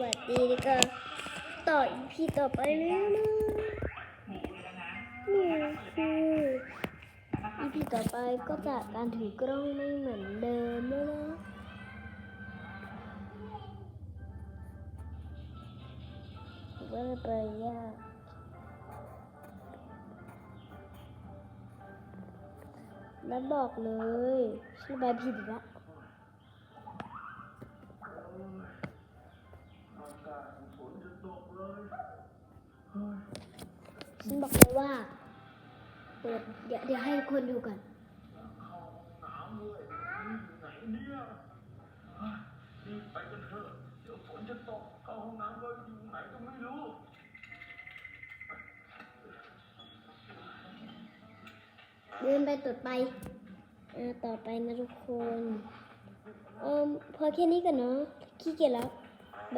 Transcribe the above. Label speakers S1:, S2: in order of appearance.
S1: วัสดีแล้วก็ต่ออีพีต่อไปแล้วนะนี่คืออีพีต่อไปก็จะการถือกล้องไม่เหมือนเดิมแล้วนะถือว่าไปยากแล้วบอกเลยฉันระบายผิดอีกแล้ว ฉันบอกเลยว่า เปิด เดี๋ยวเดี๋ยวให้ทุกคนดูก่อน
S2: ไปกันเถอะเดี๋ยวฝนจะตกเข้าห้องน้ำก็อยู่ไหนก็ไม่รู้
S1: เดินไปต่อไปอ่าต่อไปนะทุกคนเออพอแค่นี้ก่อนเนาะขี้เกียจแล้ว